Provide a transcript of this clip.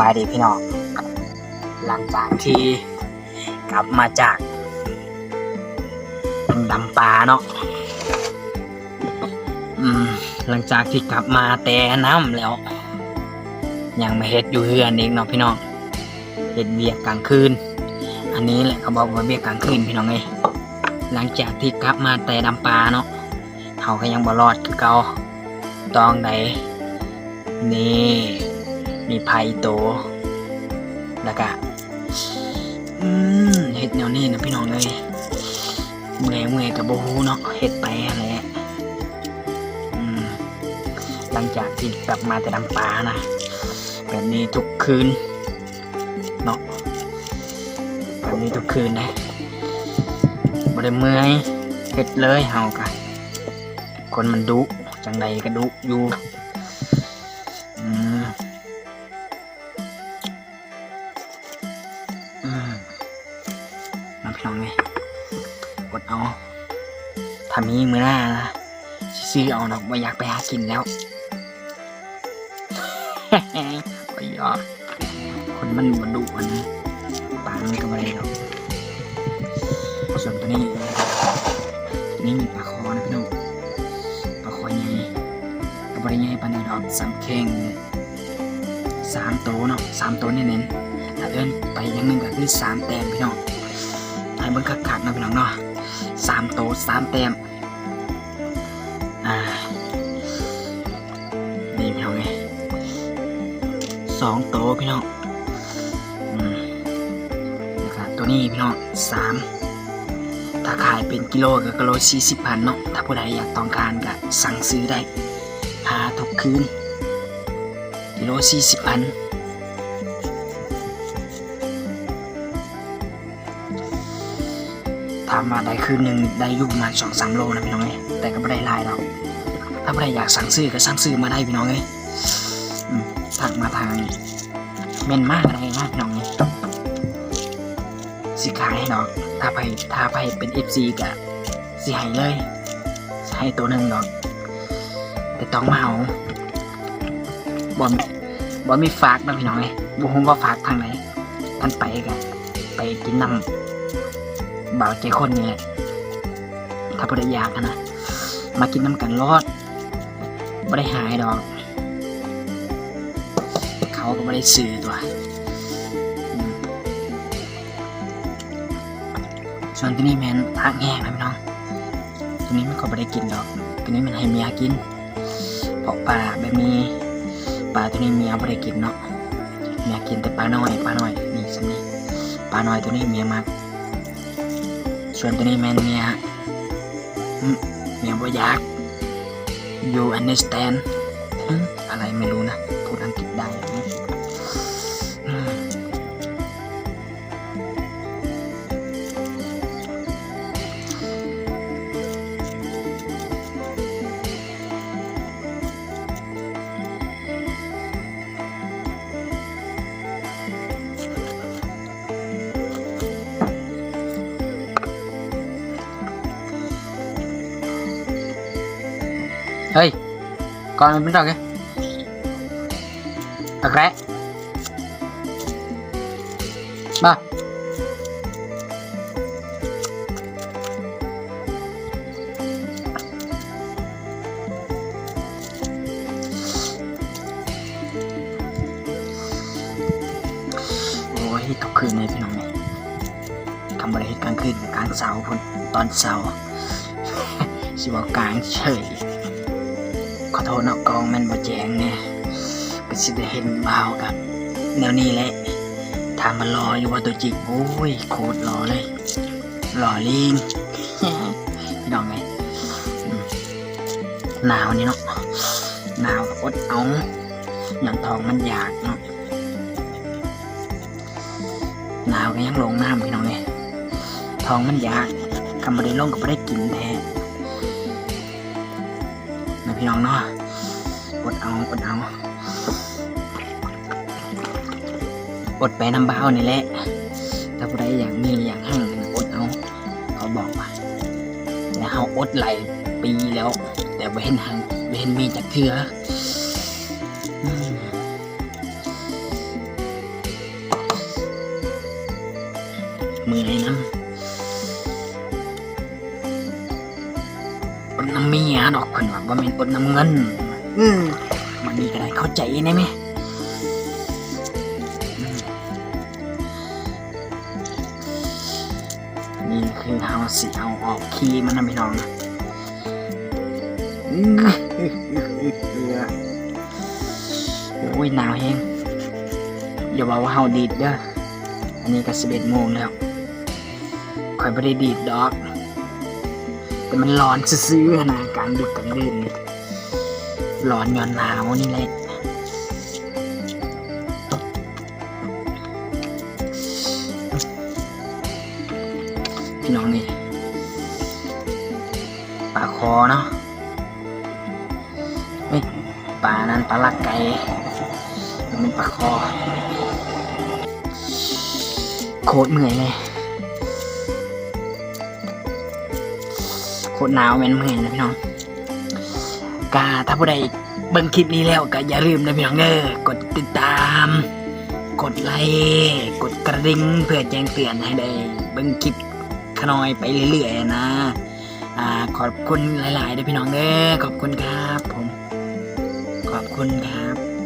บายดีพี่น้อง หลังจากที่กลับมาจากดำปลาเนาะหลังจากที่กลับมาแต่น้ำแล้ว ยังมาเฮ็ดอยู่เฮือนเองเนาะพี่น้องเฮ็ดเบียกกลางคืน อันนี้แหละเขาบอกว่าเบียกกลางคืนพี่น้องเอ้ยหลังจากที่กลับมาแต่ดำปลาเนาะเขาก็ยังบ่รอดคือเก่าตองใดนี่ มีไผ่โต แล้วก็อืมเห็ดแนวนี้นะพี่น้องเลยเมื่อยเมื่อยกับโบฮูเนาะเห็ดไปอะไรหลังจากที่กลับมาแต่ดำปลานะแบบนี้ทุกคืนเนาะแบบนี้ทุกคืนนะบ่ได้เมื่อยเห็ดเลยเฮากันคนมันดุจังใดก็ดุอยู่ กดเอาถ้ามีมือหน้านะซื้อเอาดอกไม่อยากไปหากินแล้วไปยอกคนมันบดุมันปางก็ไม่ได้หรอกส่วนตัวนี้นี้มีปลาคอนะพี่น้องปลาคอใหญ่ก็บริง่ายปานใดดอกสามเข่งสามโตวเนาะสามโตวเน้นๆถ้าเอิ้นไปย่างหนึ่งก็คือสามแต้มพี่น้อง ให้เบิ่งคักๆนะพี่น้องเนาะสามโตวสามแต้มอ่านี่พี่น้องไงสองโตวพี่น้องอืมแล้วก็ตัวนี้พี่น้องสามถ้าขายเป็นกิโลก็กิโลสี่สิบพันเนาะถ้าผู้ใดอยากต้องการก็สั่งซื้อได้หาทุกคืนกิโลสี่สิบพันามว่าได้คืนหนึ่งได้อยู่ประมาณสองสามโลนะพี่น้องเอ้ยแต่ก็ไม่ได้ลายหรอกถ้าไม่ได้อยากสั่งซื้อก็สั่งซื้อมาได้พี่น้องเอ้ยอืมถักมาทางเมนมากอะไรมากพี่น้องเอ้ยสิขายให้ดอก ถ้าไปถ้าไปเป็นเอฟซีก็สิให้เลยให้ตัวหนึ่งดอก แต่ต้องมาเอาบอมบอมมีฝากนะพี่น้องไอ้บุ้งว่าฝากทางไหนท่านไปกันไปกินน้ำ บาวใจคนนี่แหละ ถ้าบ่ได้อยากอะนะ มากินน้ำกันรอดบ่ได้หายดอก เขาก็บ่ได้ซื้อตัว ส่วนที่นี่แมนพักแงนะพี่น้อง ตัวนี้มันก็บ่ได้กินดอก ตัวนี้มันให้เมียกิน เพราะปลาแบบนี้ปลาตัวนี้เมียไม่ได้กินเนาะเมียกินแต่ปลาน้อยปลาน้อยนี่สันนี่ปลาน้อยตัวนี้เมียมาก ส่วนตัวนี้แมนเนี่ยเนี่ยบ่อยาก you understand อืมอะไรไม่รู้นะ พูดอังกฤษได้ เฮ้ยก่อนมันเป็นดอกไงตะแกระมาโอ้ยทุกคืนเลยพี่น้องเนี่ยทำอะไรกลางคืนกับกลางเสาร์พุ่นตอนเสาร์สิบอกกลางเฉย อโทษนอกกองแมันบ่แจงเนี่ยก็สิได้เห็นบ่าวกับแนวนี้แหละถามมันรออยู่ว่าตัวจริงโอ้ยโคตรรอเลยรอลิงพี่น้องไงหนาวนี่เนาะหนาวกอดเอาอย่างทองมันอยากเนาะหนาวก็ยังลงน้ำพี่น้องไงทองมันอยากคำบริลงก็ไม่ได้กินแท้ พี่น้องเนาะอดเอาอดเอาอดไปน้ำเบ้านี่แหละถ้าผู้ใอย่างมีอย่างหั่งอดเอาเขาบอกว่าแล้วเขาอดไหลปีแล้ว แต่เบนหังเบนมีจากเทือมือไหนนะ น้ำเมียดอกคนว่าบ่แม่นอดน้ำเงิน อืมมันนี่ก็ได้เข้าใจได้ไหมอืมนี่คือเฮาสิเอาออกคีย์มันนะพี่น้องนะอืมโอ้ยหนาวแฮงอย่าว่าว่าเฮาดีดเด้ออันนี้ก็สิบเอ็ดโมงแล้วคอยไม่ได้ดีดดอก แต่มันร้อนซื้อๆนะกลางดึกกลางดื่นร้อนย้อนหนาวนี่แหละพี่น้องนี่ปลาคอเนาะเฮ้ยปลานั้นปลาลักไก่มันเป็นปลาคอ โคตรเหนื่อยเลย คตรหนาวแม่นเมื่อยนะพี่น้องกาถ้าผู้ใดเบิ่งคลิปนี้แล้วก็อย่าลืมนะพี่น้องเด้อกดติดตาม กดไลค์กดกระดิ่งเพื่อแจ้งเตือนให้ได้เบิ่งคลิปขน้อยไปเรื่อยๆนะอ่าขอบคุณหลายๆเด้อพี่น้องเด้อขอบคุณครับผม ขอบคุณครับ